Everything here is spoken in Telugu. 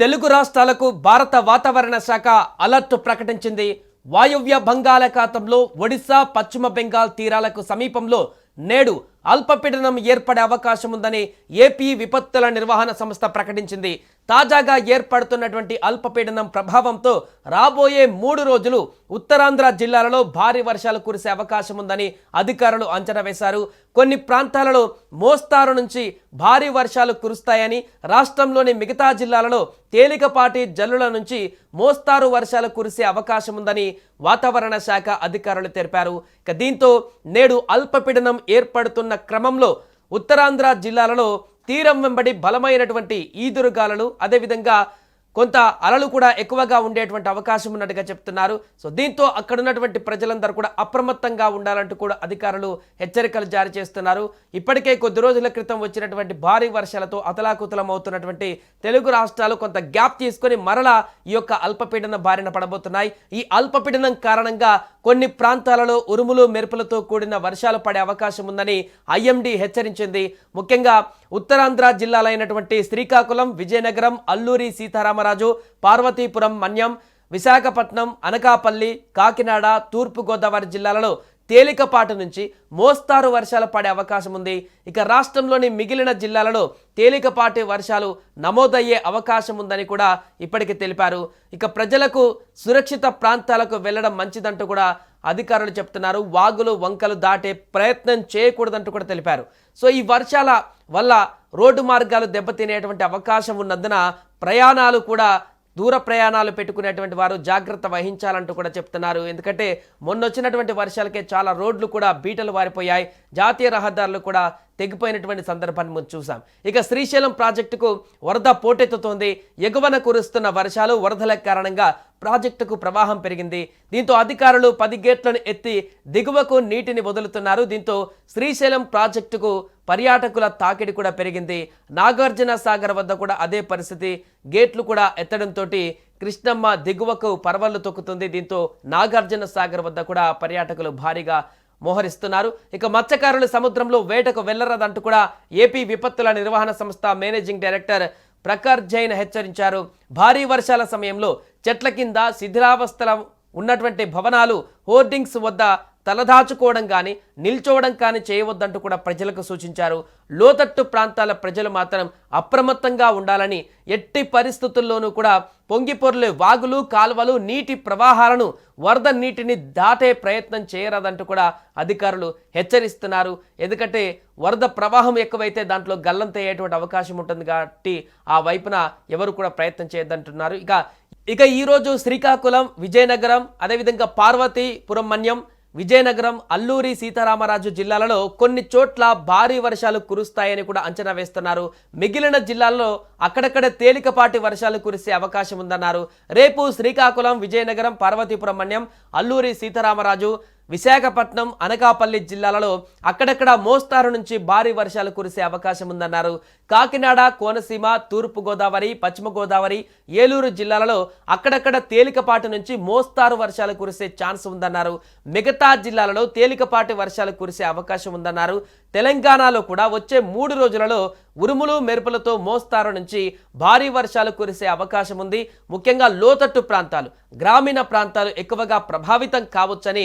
తెలుగు రాష్ట్రాలకు భారత వాతావరణ శాఖ అలర్ట్ ప్రకటించింది. వాయువ్య బంగాళాఖాతంలో ఒడిశా పశ్చిమ బెంగాల్ తీరాలకు సమీపంలో నేడు అల్పపీడనం ఏర్పడే అవకాశం ఉందని ఏపీ విపత్తుల నిర్వహణ సంస్థ ప్రకటించింది. తాజాగా ఏర్పడుతున్నటువంటి అల్పపీడనం ప్రభావంతో రాబోయే మూడు రోజులు ఉత్తరాంధ్ర జిల్లాలలో భారీ వర్షాలు కురిసే అవకాశం ఉందని అధికారులు అంచనా వేశారు. కొన్ని ప్రాంతాలలో మోస్తారు నుంచి భారీ వర్షాలు కురుస్తాయని రాష్ట్రంలోని మిగతా జిల్లాలలో తేలికపాటి జల్లుల నుంచి మోస్తారు వర్షాలు కురిసే అవకాశం ఉందని వాతావరణ శాఖ అధికారులు తెలిపారు. ఇక దీంతో నేడు అల్పపీడనం ఏర్పడుతున్న క్రమంలో ఉత్తరాంధ్ర జిల్లాలలో తీరం వెంబడి బలమైనటువంటి ఈదురుగాలులు అదేవిధంగా కొంత అలలు కూడా ఎక్కువగా ఉండేటువంటి అవకాశం ఉన్నట్టుగా చెప్తున్నారు. సో దీంతో అక్కడ ఉన్నటువంటి ప్రజలందరూ కూడా అప్రమత్తంగా ఉండాలంటూ కూడా అధికారులు హెచ్చరికలు జారీ చేస్తున్నారు. ఇప్పటికే కొద్ది రోజుల క్రితం వచ్చినటువంటి భారీ వర్షాలతో అతలాకుతలం అవుతున్నటువంటి తెలుగు రాష్ట్రాలు కొంత గ్యాప్ తీసుకొని మరలా ఈ యొక్క అల్పపీడన బారిన పడబోతున్నాయి. ఈ అల్పపీడనం కారణంగా కొన్ని ప్రాంతాలలో ఉరుములు మెరుపులతో కూడిన వర్షాలు పడే అవకాశం ఉందని ఐఎండీ హెచ్చరించింది. ముఖ్యంగా ఉత్తరాంధ్ర జిల్లాలైనటువంటి శ్రీకాకుళం విజయనగరం అల్లూరి సీతారామరాజు పార్వతీపురం మన్యం విశాఖపట్నం అనకాపల్లి కాకినాడ తూర్పుగోదావరి జిల్లాలలో తేలికపాటి నుంచి మోస్తారు వర్షాలు పడే అవకాశం ఉంది. ఇక రాష్ట్రంలోని మిగిలిన జిల్లాలలో తేలికపాటి వర్షాలు నమోదయ్యే అవకాశం ఉందని కూడా ఇప్పటికే తెలిపారు. ఇక ప్రజలకు సురక్షిత ప్రాంతాలకు వెళ్ళడం మంచిదంటూ కూడా అధికారులు చెప్తున్నారు. వాగులు వంకలు దాటే ప్రయత్నం చేయకూడదంటూ కూడా తెలిపారు. సో ఈ వర్షాల వల్ల రోడ్డు మార్గాలు దెబ్బతినేటువంటి అవకాశం ఉన్నందున ప్రయాణాలు కూడా దూర ప్రయాణాలు పెట్టుకునేటువంటి వారు జాగ్రత్త వహించాలంటూ కూడా చెప్తున్నారు. ఎందుకంటే మొన్న వచ్చినటువంటి వర్షాలకే చాలా రోడ్లు కూడా బీటలు వారిపోయాయి. జాతీయ రహదారులు కూడా తెగిపోయినటువంటి సందర్భాన్ని మనం చూసాం ఇక శ్రీశైలం ప్రాజెక్టుకు వరద పోటెత్తుతోంది. ఎగువన కురుస్తున్న వర్షాలు వరదల కారణంగా ప్రాజెక్టుకు ప్రవాహం పెరిగింది. దీంతో అధికారులు పది గేట్లను ఎత్తి దిగువకు నీటిని వదులుతున్నారు. దీంతో శ్రీశైలం ప్రాజెక్టుకు పర్యాటకుల తాకిడి కూడా పెరిగింది. నాగార్జున సాగర్ వద్ద కూడా అదే పరిస్థితి. గేట్లు కూడా ఎత్తడంతో కృష్ణమ్మ దిగువకు పర్వలు తొక్కుతుంది. దీంతో నాగార్జున సాగర్ వద్ద కూడా పర్యాటకులు భారీగా మోహరిస్తున్నారు. ఇక మత్స్యకారులు సముద్రంలో వేటకు వెళ్ళరదంటూ కూడా ఏపీ విపత్తుల నిర్వహణ సంస్థ మేనేజింగ్ డైరెక్టర్ ప్రఖర్ జైన్ హెచ్చరించారు. భారీ వర్షాల సమయంలో చెట్ల కింద శిథిలావస్థల ఉన్నటువంటి భవనాలు హోర్డింగ్స్ వద్ద తలదాచుకోవడం కానీ నిల్చోవడం కానీ చేయవద్దంటూ కూడా ప్రజలకు సూచించారు. లోతట్టు ప్రాంతాల ప్రజలు మాత్రం అప్రమత్తంగా ఉండాలని ఎట్టి పరిస్థితుల్లోనూ కూడా పొంగిపొర్లే వాగులు కాలువలు నీటి ప్రవాహాలను వరద నీటిని దాటే ప్రయత్నం చేయరాదంటూ కూడా అధికారులు హెచ్చరిస్తున్నారు. ఎందుకంటే వరద ప్రవాహం ఎక్కువైతే దాంట్లో గల్లంతయ్యేటువంటి అవకాశం ఉంటుంది కాబట్టి ఆ వైపున ఎవరు కూడా ప్రయత్నం చేయొద్దంటున్నారు. ఇక ఇక ఈరోజు శ్రీకాకుళం విజయనగరం అదేవిధంగా పార్వతీపురం మన్యం విజయనగరం అల్లూరి సీతారామరాజు జిల్లాలలో కొన్ని చోట్ల భారీ వర్షాలు కురుస్తాయని కూడా అంచనా వేస్తున్నారు. మిగిలిన జిల్లాల్లో అక్కడక్కడ తేలికపాటి వర్షాలు కురిసే అవకాశం ఉందన్నారు. రేపు శ్రీకాకుళం విజయనగరం పార్వతీపురం మన్యం అల్లూరి సీతారామరాజు విశాఖపట్నం అనకాపల్లి జిల్లాలలో అక్కడక్కడ మోస్తారు నుంచి భారీ వర్షాలు కురిసే అవకాశం ఉందన్నారు. కాకినాడ కోనసీమ తూర్పు గోదావరి పశ్చిమ గోదావరి ఏలూరు జిల్లాలలో అక్కడక్కడ తేలికపాటి నుంచి మోస్తారు వర్షాలు కురిసే ఛాన్స్ ఉందన్నారు. మిగతా జిల్లాలలో తేలికపాటి వర్షాలు కురిసే అవకాశం ఉందన్నారు. తెలంగాణలో కూడా వచ్చే మూడు రోజులలో ఉరుములు మెరుపులతో మోస్తారు నుంచి భారీ వర్షాలు కురిసే అవకాశం ఉంది. ముఖ్యంగా లోతట్టు ప్రాంతాలు గ్రామీణ ప్రాంతాలు ఎక్కువగా ప్రభావితం కావచ్చని